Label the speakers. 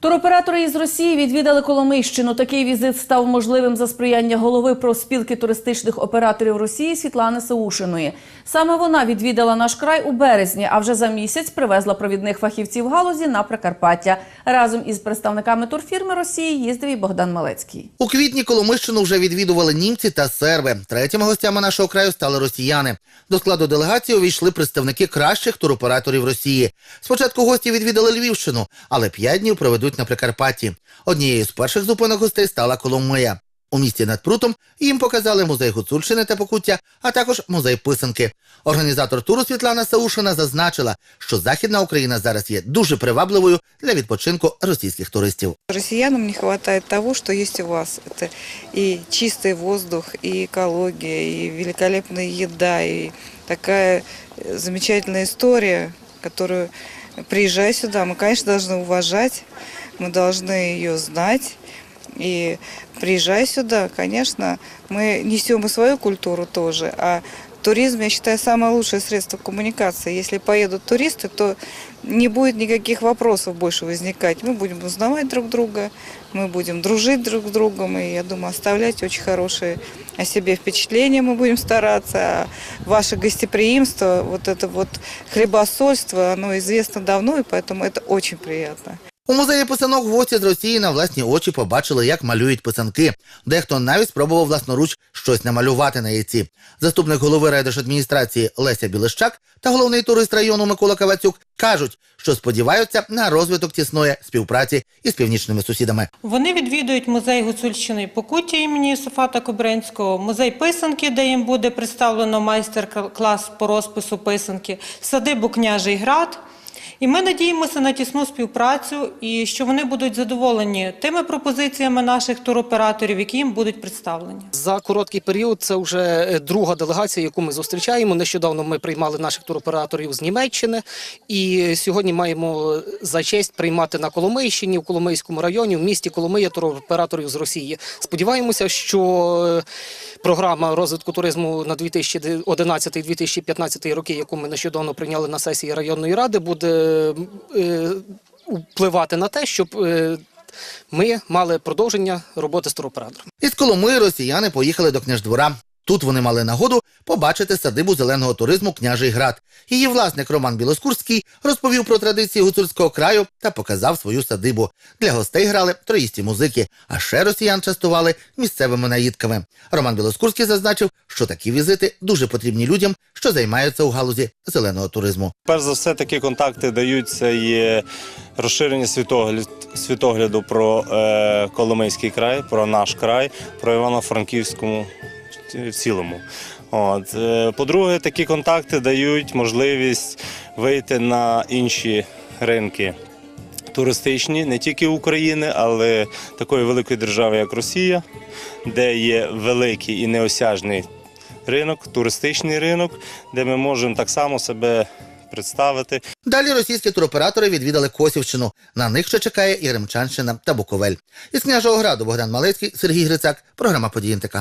Speaker 1: Туроператори із Росії відвідали Коломийщину. Такий візит став можливим за сприяння голови профспілки туристичних операторів Росії Світлани Саушиної. Саме вона відвідала наш край у березні, а вже за місяць привезла провідних фахівців галузі на Прикарпаття. Разом із представниками турфірми Росії їздив і Богдан Малецький.
Speaker 2: У квітні Коломищину вже відвідували німці та серби. Третіми гостями нашого краю стали росіяни. До складу делегації увійшли представники кращих туроператорів Росії. Спочатку гості відвідали Львівщину, але п'ять днів проведуть на Прикарпатті. Однією з перших зупинок гостей стала Коломия. У місті над прутом їм показали музей Гуцульщини та Покуття, а також музей писанки. Організатор туру Світлана Саушина зазначила, що Західна Україна зараз є дуже привабливою для відпочинку російських туристів.
Speaker 3: Россиянам не хватает того, что есть у вас. Это и чистый воздух, и экология, и великолепная еда, и такая э, замечательная история, которую, приезжая сюда, мы, конечно, должны уважать, Мы должны ее знать. И приезжая сюда, конечно, мы несем и свою культуру тоже, а туризм, я считаю, самое лучшее средство коммуникации. Если поедут туристы, то не будет никаких вопросов больше возникать. Мы будем узнавать друг друга, мы будем дружить друг с другом, и, я думаю, оставлять очень хорошие о себе впечатления мы будем стараться. А ваше гостеприимство, вот это вот хлебосольство, оно известно давно, и поэтому это очень приятно.
Speaker 2: У музеї писанок гості з Росії на власні очі побачили, як малюють писанки. Дехто навіть спробував власноруч щось намалювати на яйці. Заступник голови райдержадміністрації Леся Білищак та головний турист району Микола Кавацюк кажуть, що сподіваються на розвиток тісної співпраці із північними сусідами.
Speaker 4: Вони відвідують музей Гуцульщини і Покуття імені Софата Кобринського, музей писанки, де їм буде представлено майстер-клас по розпису писанки, садибу княжий град. І ми надіємося на тісну співпрацю і що вони будуть задоволені тими пропозиціями наших туроператорів, які їм будуть представлені.
Speaker 5: За короткий період це вже е, друга делегація, яку ми зустрічаємо. Нещодавно ми приймали наших туроператорів з Німеччини, і сьогодні маємо за честь приймати на Коломийщині, в Коломийському районі, в місті Коломия туроператорів з Росії. Сподіваємося, що е, програма розвитку туризму на 2011-2015 роки, яку ми нещодавно прийняли на сесії районної ради, буде впливати на те, щоб е, ми мали продовження роботи з туроператором.
Speaker 2: Із Коломиї росіяни поїхали до княждвора. Тут вони мали нагоду побачити садибу зеленого туризму Княжий Град. Її власник Роман Білоскурський розповів про традиції гуцульського краю та показав свою садибу. Для гостей грали троїсті музики, а ще росіян частували місцевими наїдками. Роман Білоскурський зазначив, що такі візити дуже потрібні людям, що займаються у галузі зеленого туризму.
Speaker 6: Перш за все, такі контакти даються і розширення світогляд, світогляду про е, Коломийський край, про наш край, про Івано-Франківському в цілому. От. Е, По-друге, такі контакти дають можливість вийти на інші ринки туристичні, не тільки України, але такої великої держави, як Росія, де є великий і неосяжний ринок, туристичний ринок, де ми можемо так само себе представити.
Speaker 2: Далі російські туроператори відвідали Косівщину. На них ще чекає і Ремчанщина та Буковель. Із княжого граду Богдан Малецький, Сергій Грицак. Програма «Події НТК».